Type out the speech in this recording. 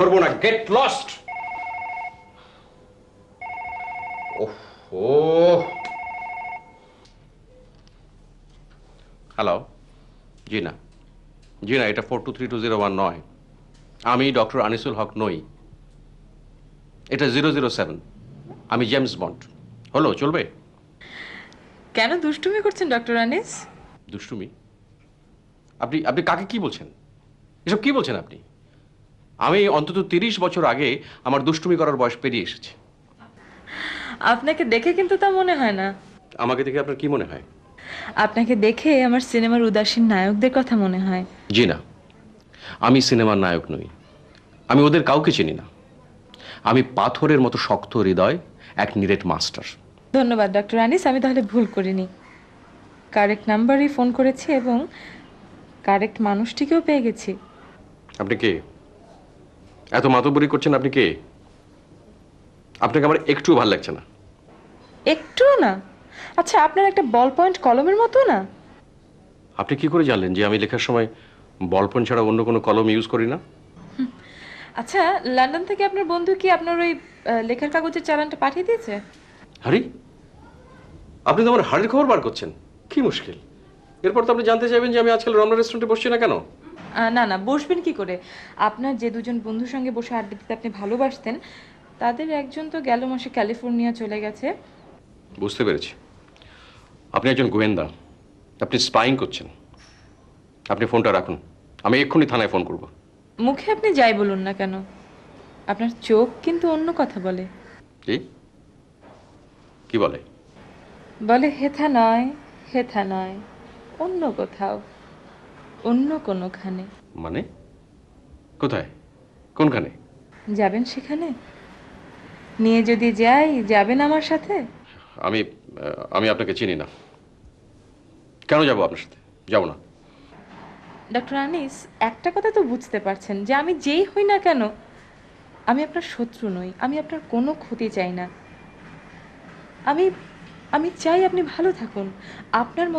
ধরবো না get lost ও। হ্যালো জি না জি না এটা four two three two zero one নয়। আমি ডক্টর আনিসুল হক নই। এটা জিরো জিরো সেভেন আমি জেমস বন্ড। হলো চলবে? কেন দুষ্টুমি করছেন ডক্টর আনিস? দুষ্টুমি? আপনি আপনি কাকে কি বলছেন? এসব কি বলছেন আপনি? আমি অন্তত তিরিশ বছর আগে আমার দুষ্টুমি করার বয়স পেরিয়ে এসেছি। আপনাকে দেখে কিন্তু তা মনে হয় না। আমাকে দেখে আপনার কি মনে হয়? আপনাকে দেখে আমার সিনেমার উদাসীন নায়কদের কথা মনে হয়। জি না। আমি সিনেমার নায়ক নই। আমি ওদের কাউকে চিনি না। আমি পাথরের মতো শক্ত হৃদয় এক নিরেট মাস্টার। ধন্যবাদ ডক্টর আনিস। আমি তাহলে ভুল করিনি। কারেক্ট নাম্বারই ফোন করেছি এবং কারেক্ট মানুষটিকেও পেয়ে গেছি। আপনি কে? এত মাতবরি করছেন আপনি কে? আপনাকে আমার একটু ভালো লাগছে না। একটুও না? আচ্ছা আপনার একটা বল পয়েন্ট কলমের মতো না? আপনি কি করে জানলেন যে আমি লেখার সময় বলপন ছাড়া অন্য কোনো কলম ইউজ করি না? আচ্ছা লন্ডন থেকে আপনার বন্ধু কি আপনার ওই লেখার কাগজের চালানটা পাঠিয়ে দিয়েছে? হারি আপনি তো আমার হাড়ির খবর বার করছেন। কি মুশকিল। এরপর তো আপনি জানতে চাইবেন যে আমি আজকাল রমনা রেস্টুরেন্টে বসছি না কেন? না না বসবেন কি করে? আপনার যে দুজন বন্ধুর সঙ্গে বসে আড্ডা দিতে আপনি ভালোবাসতেন তাদের একজন তো গেল মাসে ক্যালিফোর্নিয়া চলে গেছে। বুঝতে পেরেছি। আপনি একজন গোয়েন্দা আপনি স্পাইং করছেন। আপনি ফোনটা রাখুন আমি এক্ষুনি থানায় ফোন করব। মুখে আপনি যাই বলুন না কেন? আপনার চোখ কিন্তু অন্য কথা বলে। কি? কি বলে? বলে হেথা নয় হেথা নয় অন্য কোথাও। অন্য কোনোখানে। মানে? কোথায়? কোনখানে? যাবেন সেখানে? নিয়ে যদি যাই যাবেন আমার সাথে? আমি আমি আপনাকে চিনি না। কেন যাব আপনার সাথে? যাব না। ডক্টর আনিস একটা কথা তো বুঝতে পারছেন যে আমি যেই হই না কেন আমি আপনার শত্রু নই আমি আপনার কোনো ক্ষতি চাই না। আমি আমি চাই আপনি ভালো থাকুন। আপনার মতো